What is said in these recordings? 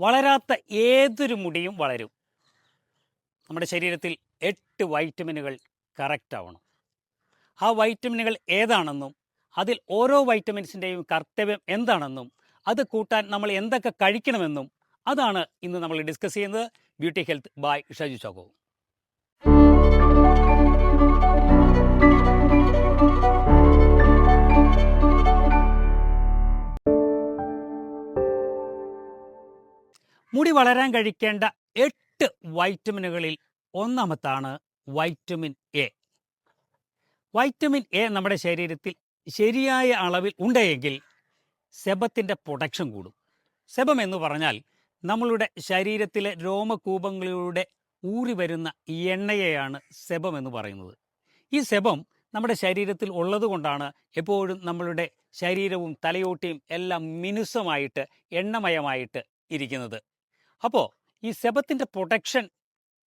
വളരാത്ത ഏതൊരു മുടിയും വളരും. നമ്മുടെ ശരീരത്തിൽ എട്ട് വൈറ്റമിനുകൾ കറക്റ്റ് ആവണം. ആ വൈറ്റമിനുകൾ ഏതാണെന്നും അതിൽ ഓരോ വൈറ്റമിൻസിന്റെയും കർത്തവ്യം എന്താണെന്നും അത് കൂട്ടാൻ നമ്മൾ എന്തൊക്കെ കഴിക്കണമെന്നും അതാണ് ഇന്ന് നമ്മൾ ഡിസ്കസ് ചെയ്യുന്നത്. Beauty health by Shaju Choco മുടി വളരാൻ കഴിക്കേണ്ട എട്ട് വൈറ്റമിനുകളിൽ ഒന്നാമത്താണ് വൈറ്റമിൻ എ. വൈറ്റമിൻ എ നമ്മുടെ ശരീരത്തിൽ ശരിയായ അളവിൽ ഉണ്ടെങ്കിൽ സെബത്തിന്റെ പ്രൊഡക്ഷൻ കൂടും. സെബം എന്ന് പറഞ്ഞാൽ നമ്മളുടെ ശരീരത്തിലെ രോമകൂപങ്ങളിലൂടെ ഊറി വരുന്ന എണ്ണയെയാണ് സെബം എന്ന് പറയുന്നത്. ഈ സെബം നമ്മുടെ ശരീരത്തിൽ ഉള്ളതുകൊണ്ടാണ് എപ്പോഴും നമ്മളുടെ ശരീരവും തലയോട്ടിയും എല്ലാം മിനുസമായിട്ട് എണ്ണമയമായിട്ട് ഇരിക്കുന്നത്. അപ്പോൾ ഈ സെബത്തിന്റെ പ്രൊട്ടക്ഷൻ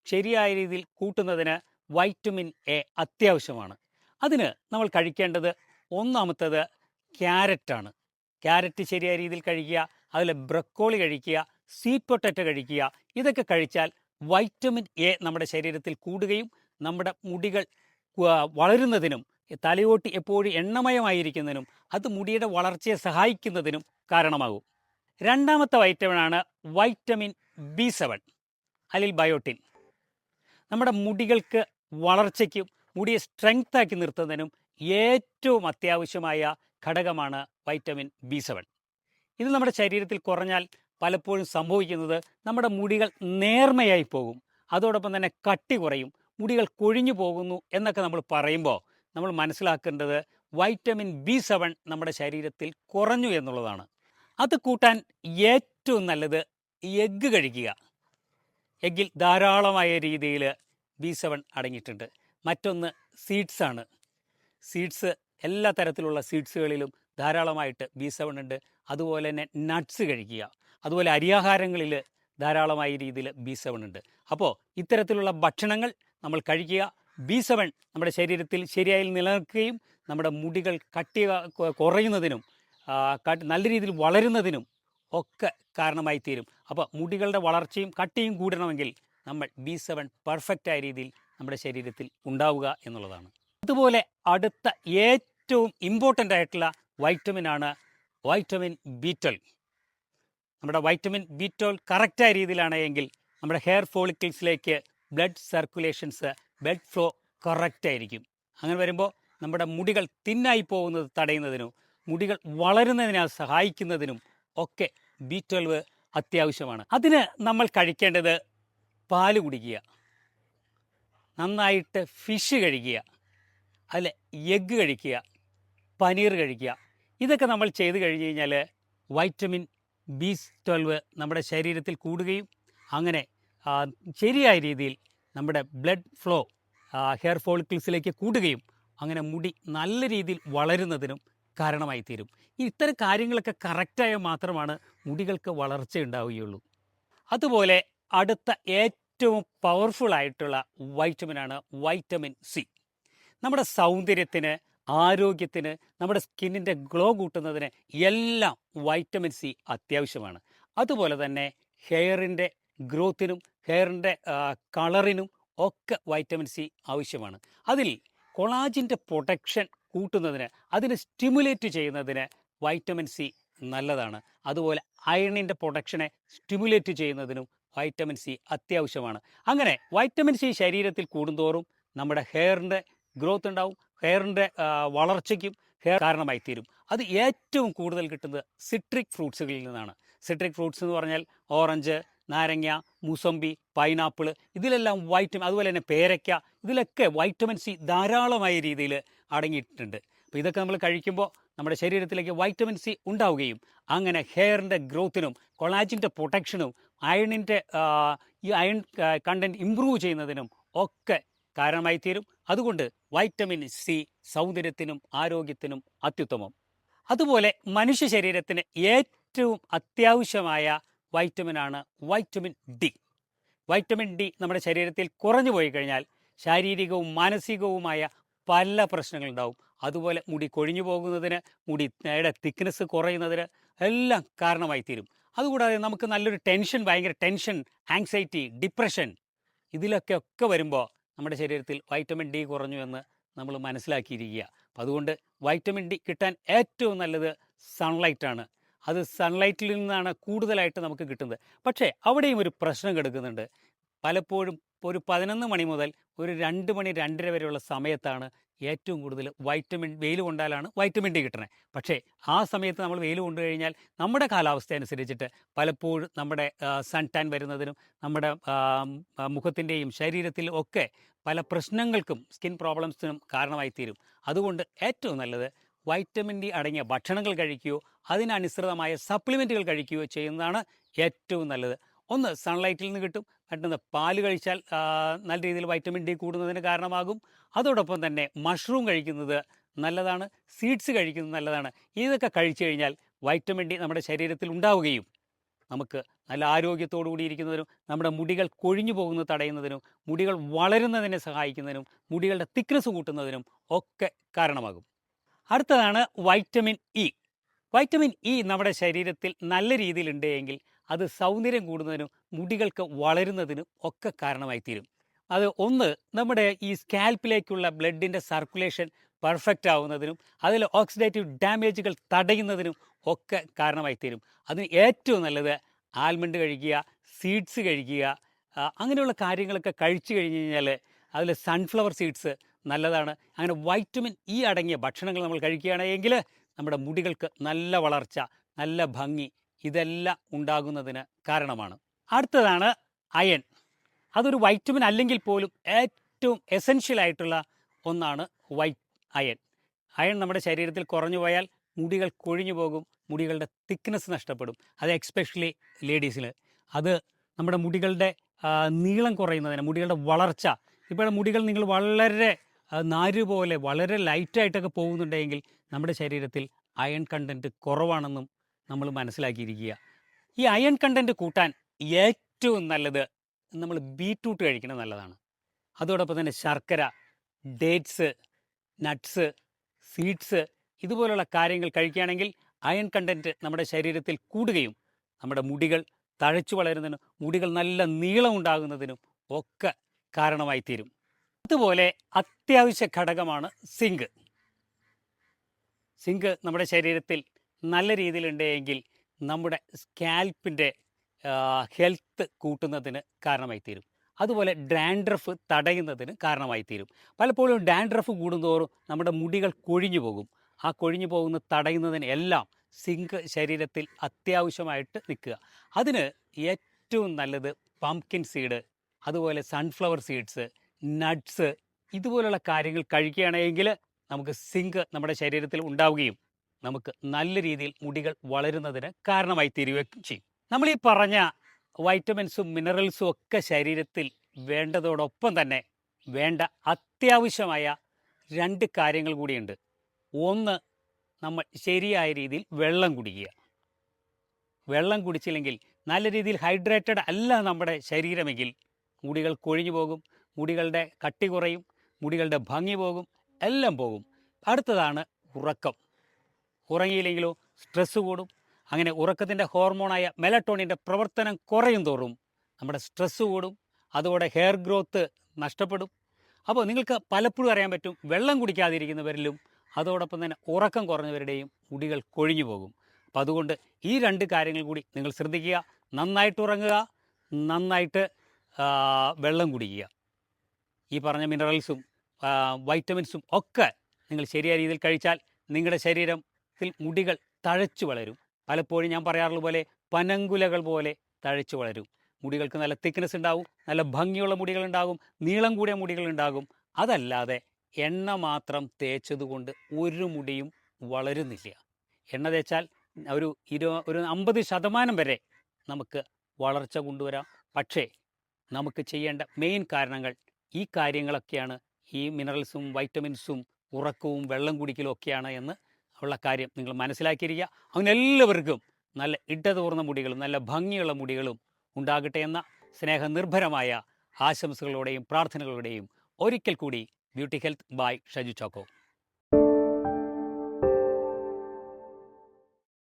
ശരിയായ രീതിയിൽ കൂട്ടുന്നതിന് വൈറ്റമിൻ എ അത്യാവശ്യമാണ്. അതിന് നമ്മൾ കഴിക്കേണ്ടത് ഒന്നാമത്തേത് ക്യാരറ്റാണ്. ക്യാരറ്റ് ശരിയായ രീതിയിൽ കഴിക്കുക അതിൽ ബ്രക്കോളി കഴിക്കുക സ്വീറ്റ് പൊട്ടറ്റോ കഴിക്കുക ഇതൊക്കെ കഴിച്ചാൽ വൈറ്റമിൻ എ നമ്മുടെ ശരീരത്തിൽ കൂടുകയും നമ്മുടെ മുടികൾ വളരുന്നതിനും തലയോട്ടി എപ്പോഴും എണ്ണമയമായിരിക്കുന്നതിനും അത് മുടിയുടെ വളർച്ചയെ സഹായിക്കുന്നതിനും കാരണമാകും. രണ്ടാമത്തെ വൈറ്റമിനാണ് വൈറ്റമിൻ ബി സെവൻ അല്ലെങ്കിൽ ബയോട്ടിൻ. നമ്മുടെ മുടികൾക്ക് വളർച്ചയ്ക്കും മുടിയെ സ്ട്രെങ്ത് ആക്കി നിർത്തുന്നതിനും ഏറ്റവും അത്യാവശ്യമായ ഘടകമാണ് വൈറ്റമിൻ ബി സെവൻ. ഇത് നമ്മുടെ ശരീരത്തിൽ കുറഞ്ഞാൽ പലപ്പോഴും സംഭവിക്കുന്നത് നമ്മുടെ മുടികൾ നേർമയായി പോകും. അതോടൊപ്പം തന്നെ കട്ടി കുറയും മുടികൾ കൊഴിഞ്ഞു പോകുന്നു എന്നൊക്കെ നമ്മൾ പറയുമ്പോൾ നമ്മൾ മനസ്സിലാക്കേണ്ടത് വൈറ്റമിൻ ബി സെവൻ നമ്മുടെ ശരീരത്തിൽ കുറഞ്ഞു എന്നുള്ളതാണ്. അത് കൂട്ടാൻ ഏറ്റവും നല്ലത് എഗ്ഗ് കഴിക്കുക. എഗ്ഗിൽ ധാരാളമായ രീതിയിൽ ബി സെവൻ അടങ്ങിയിട്ടുണ്ട്. മറ്റൊന്ന് സീഡ്സ് ആണ്. സീഡ്സ് എല്ലാ തരത്തിലുള്ള സീഡ്സുകളിലും ധാരാളമായിട്ട് ബി സെവൻ ഉണ്ട്. അതുപോലെ തന്നെ നട്ട്സ് കഴിക്കുക. അതുപോലെ അരിയാഹാരങ്ങളിൽ ധാരാളമായ രീതിയിൽ ബി സെവൻ ഉണ്ട്. അപ്പോൾ ഇത്തരത്തിലുള്ള ഭക്ഷണങ്ങൾ നമ്മൾ കഴിക്കുക. ബി സെവൻ നമ്മുടെ ശരീരത്തിൽ ശരിയായി നിലനിൽക്കുകയും നമ്മുടെ മുടികൾ കട്ടി കുറയുന്നതിനും നല്ല രീതിയിൽ വളരുന്നതിനും ഒക്കെ കാരണമായി തീരും അപ്പോൾ മുടികളുടെ വളർച്ചയും കട്ടിയും കൂടണമെങ്കിൽ നമ്മൾ ബി സെവൻ പെർഫെക്റ്റായ രീതിയിൽ നമ്മുടെ ശരീരത്തിൽ ഉണ്ടാവുക എന്നുള്ളതാണ്. അതുപോലെ അടുത്ത ഏറ്റവും ഇമ്പോർട്ടന്റ് ആയിട്ടുള്ള വൈറ്റമിനാണ് വൈറ്റമിൻ ബി ട്വൽവ് നമ്മുടെ വൈറ്റമിൻ ബി ട്വൽവ് കറക്റ്റായ രീതിയിലാണ് എങ്കിൽ നമ്മുടെ ഹെയർ ഫോളിക്കിൾസിലേക്ക് ബ്ലഡ് സർക്കുലേഷൻസ് ബ്ലഡ് ഫ്ലോ കറക്റ്റായിരിക്കും അങ്ങനെ വരുമ്പോൾ നമ്മുടെ മുടികൾ തിന്നായി പോകുന്നത് തടയുന്നതിനും മുടികൾ വളരുന്നതിനെ സഹായിക്കുന്നതിനും ഒക്കെ ബി ട്വൽവ് അത്യാവശ്യമാണ്. അതിന് നമ്മൾ കഴിക്കേണ്ടത് പാൽ കുടിക്കുക. നന്നായിട്ട് ഫിഷ് കഴിക്കുക. അല്ല എഗ്ഗ് കഴിക്കുക. പനീർ കഴിക്കുക. ഇതൊക്കെ നമ്മൾ ചെയ്ത് കഴിഞ്ഞ് കഴിഞ്ഞാൽ വൈറ്റമിൻ ബി ട്വൽവ് നമ്മുടെ ശരീരത്തിൽ കൂടുകയും അങ്ങനെ ശരിയായ രീതിയിൽ നമ്മുടെ ബ്ലഡ് ഫ്ലോ ഹെയർ ഫോളിക്കിൾസിലേക്ക് കൂടുകയും അങ്ങനെ മുടി നല്ല രീതിയിൽ വളരുന്നതിനും കാരണമായി തീരും ഇത്തരം കാര്യങ്ങളൊക്കെ കറക്റ്റായാൽ മാത്രമാണ് മുടികൾക്ക് വളർച്ച ഉണ്ടാവുകയുള്ളൂ. അതുപോലെ അടുത്ത ഏറ്റവും പവർഫുൾ ആയിട്ടുള്ള വൈറ്റമിനാണ് വൈറ്റമിൻ സി നമ്മുടെ സൗന്ദര്യത്തിന് ആരോഗ്യത്തിന് നമ്മുടെ സ്കിന്നിന്റെ ഗ്ലോ കൂട്ടുന്നതിന് എല്ലാം വൈറ്റമിൻ സി അത്യാവശ്യമാണ്. അതുപോലെ തന്നെ ഹെയറിന്റെ ഗ്രോത്തിനും ഹെയറിന്റെ കളറിനും ഒക്കെ വൈറ്റമിൻ സി ആവശ്യമാണ്. അതിൽ കൊളാജിന്റെ പ്രൊട്ടക്ഷൻ കൂട്ടുന്നതിന് അതിനെ സ്റ്റിമുലേറ്റ് ചെയ്യുന്നതിന് വൈറ്റമിൻ സി നല്ലതാണ്. അതുപോലെ അയണിന്റെ പ്രൊഡക്ഷനെ സ്റ്റിമുലേറ്റ് ചെയ്യുന്നതിനും വൈറ്റമിൻ സി അത്യാവശ്യമാണ്. അങ്ങനെ വൈറ്റമിൻ സി ശരീരത്തിൽ കൂടുന്തോറും നമ്മുടെ ഹെയറിന്റെ ഗ്രോത്ത് ഉണ്ടാവും ഹെയറിന്റെ വളർച്ചയ്ക്കും ഹെയർ കാരണമായി തീരും അത് ഏറ്റവും കൂടുതൽ കിട്ടുന്നത് സിട്രിക് ഫ്രൂട്ട്സുകളിൽ നിന്നാണ്. സിട്രിക് ഫ്രൂട്ട്സ് എന്ന് പറഞ്ഞാൽ ഓറഞ്ച് നാരങ്ങ മുസമ്പി പൈനാപ്പിൾ ഇതിലെല്ലാം വൈറ്റമിൻ അതുപോലെ തന്നെ പേരയ്ക്ക ഇതിലൊക്കെ വൈറ്റമിൻ സി ധാരാളമായ രീതിയിൽ അടങ്ങിയിട്ടുണ്ട്. അപ്പോൾ ഇതൊക്കെ നമ്മൾ കഴിക്കുമ്പോൾ നമ്മുടെ ശരീരത്തിലേക്ക് വൈറ്റമിൻ സി ഉണ്ടാവുകയും അങ്ങനെ ഹെയറിന്റെ ഗ്രോത്തിനും കൊളാജിന്റെ പ്രൊട്ടക്ഷനും അയണിന്റെ ഈ അയൺ കണ്ടന്റ് ഇമ്പ്രൂവ് ചെയ്യുന്നതിനും ഒക്കെ കാരണമായി തീരും അതുകൊണ്ട് വൈറ്റമിൻ സി സൗന്ദര്യത്തിനും ആരോഗ്യത്തിനും അത്യുത്തമം. അതുപോലെ മനുഷ്യ ശരീരത്തിന് ഏറ്റവും അത്യാവശ്യമായ വൈറ്റമിനാണ് വൈറ്റമിൻ ഡി. വൈറ്റമിൻ ഡി നമ്മുടെ ശരീരത്തിൽ കുറഞ്ഞു പോയി കഴിഞ്ഞാൽ ശാരീരികവും മാനസികവുമായ പല പ്രശ്നങ്ങളുണ്ടാവും അതുപോലെ മുടി കൊഴിഞ്ഞു പോകുന്നതിന് മുടിയുടെ തിക്നെസ് കുറയുന്നതിന് എല്ലാം കാരണമായി തീരും. അതുകൂടാതെ നമുക്ക് നല്ലൊരു ടെൻഷൻ ഭയങ്കര ടെൻഷൻ ആങ്സൈറ്റി ഡിപ്രഷൻ ഇതിലൊക്കെ ഒക്കെ വരുമ്പോൾ നമ്മുടെ ശരീരത്തിൽ വൈറ്റമിൻ ഡി കുറഞ്ഞു എന്ന് നമ്മൾ മനസ്സിലാക്കിയിരിക്കുക. അപ്പം അതുകൊണ്ട് വൈറ്റമിൻ ഡി കിട്ടാൻ ഏറ്റവും നല്ലത് സൺലൈറ്റാണ്. അത് സൺലൈറ്റിൽ നിന്നാണ് കൂടുതലായിട്ട് നമുക്ക് കിട്ടുന്നത്. പക്ഷേ അവിടെയും ഒരു പ്രശ്നം കിടക്കുന്നുണ്ട്. പലപ്പോഴും ഒരു പതിനൊന്ന് മണി മുതൽ ഒരു രണ്ട് മണി രണ്ടര വരെയുള്ള സമയത്താണ് ഏറ്റവും കൂടുതൽ വൈറ്റമിൻ വെയിൽ കൊണ്ടാലാണ് വൈറ്റമിൻ ഡി കിട്ടുന്നത്. പക്ഷേ ആ സമയത്ത് നമ്മൾ വെയിൽ കൊണ്ടു കഴിഞ്ഞാൽ നമ്മുടെ കാലാവസ്ഥ അനുസരിച്ചിട്ട് പലപ്പോഴും നമ്മുടെ സൺ ടാൻ വരുന്നതിനും നമ്മുടെ മുഖത്തിന്റെയും ശരീരത്തിൽ ഒക്കെ പല പ്രശ്നങ്ങൾക്കും സ്കിൻ പ്രോബ്ലംസിനും കാരണമായി തീരും അതുകൊണ്ട് ഏറ്റവും നല്ലത് വൈറ്റമിൻ ഡി അടങ്ങിയ ഭക്ഷണങ്ങൾ കഴിക്കുകയോ അതിനനുസൃതമായ സപ്ലിമെന്റുകൾ കഴിക്കുകയോ ചെയ്യുന്നതാണ് ഏറ്റവും നല്ലത്. ഒന്ന് സൺലൈറ്റിൽ നിന്ന് കിട്ടും. മറ്റൊന്ന് പാൽ കഴിച്ചാൽ നല്ല രീതിയിൽ വൈറ്റമിൻ ഡി കൂടുന്നതിന് കാരണമാകും. അതോടൊപ്പം തന്നെ മഷ്റൂം കഴിക്കുന്നത് നല്ലതാണ് സീഡ്സ് കഴിക്കുന്നത് നല്ലതാണ്. ഇതൊക്കെ കഴിച്ചു കഴിഞ്ഞാൽ വൈറ്റമിൻ ഡി നമ്മുടെ ശരീരത്തിൽ ഉണ്ടാവുകയും നമുക്ക് നല്ല ആരോഗ്യത്തോടു കൂടിയിരിക്കുന്നതിനും നമ്മുടെ മുടികൾ കൊഴിഞ്ഞു പോകുന്നത് തടയുന്നതിനും മുടികൾ വളരുന്നതിനെ സഹായിക്കുന്നതിനും മുടികളുടെ തിക്നെസ് കൂട്ടുന്നതിനും ഒക്കെ കാരണമാകും. അടുത്തതാണ് വൈറ്റമിൻ ഇ. വൈറ്റമിൻ ഇ നമ്മുടെ ശരീരത്തിൽ നല്ല രീതിയിൽ ഉണ്ടെങ്കിൽ അത് സൗന്ദര്യം കൂടുന്നതിനും മുടികൾക്ക് വളരുന്നതിനും ഒക്കെ കാരണമായി തീരും അത് ഒന്ന് നമ്മുടെ ഈ സ്കാൽപ്പിലേക്കുള്ള ബ്ലഡിന്റെ സർക്കുലേഷൻ പെർഫെക്റ്റ് ആവുന്നതിനും അതിൽ ഓക്സിഡേറ്റീവ് ഡാമേജുകൾ തടയുന്നതിനും ഒക്കെ കാരണമായി തീരും അതിന് ഏറ്റവും നല്ലത് ആൽമണ്ട് കഴിക്കുക സീഡ്സ് കഴിക്കുക അങ്ങനെയുള്ള കാര്യങ്ങളൊക്കെ കഴിച്ചു കഴിഞ്ഞ് കഴിഞ്ഞാൽ അതിൽ സൺഫ്ലവർ സീഡ്സ് നല്ലതാണ്. അങ്ങനെ വൈറ്റമിൻ ഇ അടങ്ങിയ ഭക്ഷണങ്ങൾ നമ്മൾ കഴിക്കുകയാണെങ്കിൽ നമ്മുടെ മുടികൾക്ക് നല്ല വളർച്ച നല്ല ഭംഗി ഇതെല്ലാം ഉണ്ടാകുന്നതിന് കാരണമാണ്. അടുത്തതാണ് അയൺ. അതൊരു വൈറ്റമിൻ അല്ലെങ്കിൽ പോലും ഏറ്റവും എസെൻഷ്യൽ ആയിട്ടുള്ള ഒന്നാണ് വൈ അയൺ. അയൺ നമ്മുടെ ശരീരത്തിൽ കുറഞ്ഞു പോയാൽ മുടികൾ കൊഴിഞ്ഞു പോകും മുടികളുടെ തിക്നെസ് നഷ്ടപ്പെടും. അത് എക്സ്പെഷ്യലി ലേഡീസിൽ. അത് നമ്മുടെ മുടികളുടെ നീളം കുറയുന്നതിന് മുടികളുടെ വളർച്ച. ഇപ്പോൾ മുടികൾ നിങ്ങൾ വളരെ ആ, നാര് പോലെ വളരെ ലൈറ്റായിട്ടൊക്കെ പോകുന്നുണ്ടെങ്കിൽ നമ്മുടെ ശരീരത്തിൽ അയൺ കണ്ടന്റ് കുറവാണെന്നും നമ്മൾ മനസ്സിലാക്കിയിരിക്കുക. ഈ അയൺ കണ്ടന്റ് കൂട്ടാൻ ഏറ്റവും നല്ലത് നമ്മൾ ബീറ്റ്റൂട്ട് കഴിക്കുന്നത് നല്ലതാണ്. അതോടൊപ്പം തന്നെ ശർക്കര ഡേറ്റ്സ് നട്ട്സ് സീഡ്സ് ഇതുപോലുള്ള കാര്യങ്ങൾ കഴിക്കുകയാണെങ്കിൽ അയൺ കണ്ടന്റ് നമ്മുടെ ശരീരത്തിൽ കൂടുകയും നമ്മുടെ മുടികൾ തഴച്ചു വളരുന്നതിനും മുടികൾ നല്ല നീളം ഉണ്ടാകുന്നതിനും ഒക്കെ കാരണമായി തീരും അതുപോലെ അത്യാവശ്യ ഘടകമാണ് സിങ്ക്. സിങ്ക് നമ്മുടെ ശരീരത്തിൽ നല്ല രീതിയിലുണ്ടെങ്കിൽ നമ്മുടെ സ്കാൽപ്പിന്റെ ഹെൽത്ത് കൂട്ടുന്നതിന് കാരണമായി തീരും അതുപോലെ ഡാൻഡ്രഫ് തടയുന്നതിന് കാരണമായി തീരും പലപ്പോഴും ഡാൻഡ്രഫ് കൂടുന്തോറും നമ്മുടെ മുടികൾ കൊഴിഞ്ഞു പോകും. ആ കൊഴിഞ്ഞു പോകുന്ന തടയുന്നതിന് എല്ലാം സിങ്ക് ശരീരത്തിൽ അത്യാവശ്യമായിട്ട് നിൽക്കുക. അതിന് ഏറ്റവും നല്ലത് പംകിൻ സീഡ് അതുപോലെ സൺഫ്ലവർ സീഡ്സ് നട്ട്സ് ഇതുപോലുള്ള കാര്യങ്ങൾ കഴിക്കുകയാണെങ്കിൽ നമുക്ക് സിങ്ക് നമ്മുടെ ശരീരത്തിൽ ഉണ്ടാവുകയും നമുക്ക് നല്ല രീതിയിൽ മുടികൾ വളരുന്നതിന് കാരണമായി തീരുകയും ചെയ്യും. നമ്മൾ ഈ പറഞ്ഞ വൈറ്റമിൻസും മിനറൽസും ഒക്കെ ശരീരത്തിൽ വേണ്ടതോടൊപ്പം തന്നെ വേണ്ട അത്യാവശ്യമായ രണ്ട് കാര്യങ്ങൾ കൂടിയുണ്ട്. ഒന്ന് നമ്മൾ ശരിയായ രീതിയിൽ വെള്ളം കുടിക്കുക. വെള്ളം കുടിച്ചില്ലെങ്കിൽ നല്ല രീതിയിൽ ഹൈഡ്രേറ്റഡ് അല്ല നമ്മുടെ ശരീരമെങ്കിൽ മുടികൾ കൊഴിഞ്ഞു പോകും. മുടികളുടെ കട്ടി കുറയും മുടികളുടെ ഭംഗി പോകും എല്ലാം പോകും. അടുത്തതാണ് ഉറക്കം. ഉറങ്ങിയില്ലെങ്കിലോ സ്ട്രെസ്സ് കൂടും. അങ്ങനെ ഉറക്കത്തിന്റെ ഹോർമോണായ മെലട്ടോണിന്റെ പ്രവർത്തനം കുറയും തോറും നമ്മുടെ സ്ട്രെസ്സ് കൂടും. അതോടെ ഹെയർ ഗ്രോത്ത് നഷ്ടപ്പെടും. അപ്പോൾ നിങ്ങൾക്ക് പലപ്പോഴും അറിയാൻ പറ്റും വെള്ളം കുടിക്കാതിരിക്കുന്നവരിലും അതോടൊപ്പം തന്നെ ഉറക്കം കുറഞ്ഞവരുടെയും മുടികൾ കൊഴിഞ്ഞു പോകും. അപ്പോൾ അതുകൊണ്ട് ഈ രണ്ട് കാര്യങ്ങൾ കൂടി നിങ്ങൾ ശ്രദ്ധിക്കുക. നന്നായിട്ട് ഉറങ്ങുക നന്നായിട്ട് വെള്ളം കുടിക്കുക. ഈ പറഞ്ഞ മിനറൽസും വൈറ്റമിൻസും ഒക്കെ നിങ്ങൾ ശരിയായ രീതിയിൽ കഴിച്ചാൽ നിങ്ങളുടെ ശരീരത്തിൽ മുടികൾ തഴച്ചു വളരും. പലപ്പോഴും ഞാൻ പറയാറുള്ള പോലെ പനങ്കുലകൾ പോലെ തഴച്ചു വളരും. മുടികൾക്ക് നല്ല തിക്നെസ് ഉണ്ടാവും നല്ല ഭംഗിയുള്ള മുടികൾ ഉണ്ടാകും നീളം കൂടിയ മുടികൾ ഉണ്ടാകും. അതല്ലാതെ എണ്ണ മാത്രം തേച്ചതുകൊണ്ട് ഒരു മുടിയും വളരുന്നില്ല. എണ്ണ തേച്ചാൽ ഒരു ഇരു ഒരു അമ്പത് ശതമാനം വരെ നമുക്ക് വളർച്ച കൊണ്ടുവരാം. പക്ഷേ നമുക്ക് ചെയ്യേണ്ട മെയിൻ കാരണങ്ങൾ ഈ കാര്യങ്ങളൊക്കെയാണ് ഈ മിനറൽസും വൈറ്റമിൻസും ഉറക്കവും വെള്ളം കുടിക്കലും ഒക്കെയാണ് എന്ന് ഉള്ള കാര്യം നിങ്ങൾ മനസ്സിലാക്കിയിരിക്കുക. അവനെല്ലാവർക്കും നല്ല ഇടതൂർന്ന മുടികളും നല്ല ഭംഗിയുള്ള മുടികളും ഉണ്ടാകട്ടെ എന്ന സ്നേഹനിർഭരമായ ആശംസകളോടെയും പ്രാർത്ഥനകളോടെയും ഒരിക്കൽ കൂടി beauty health by Shaju Choco.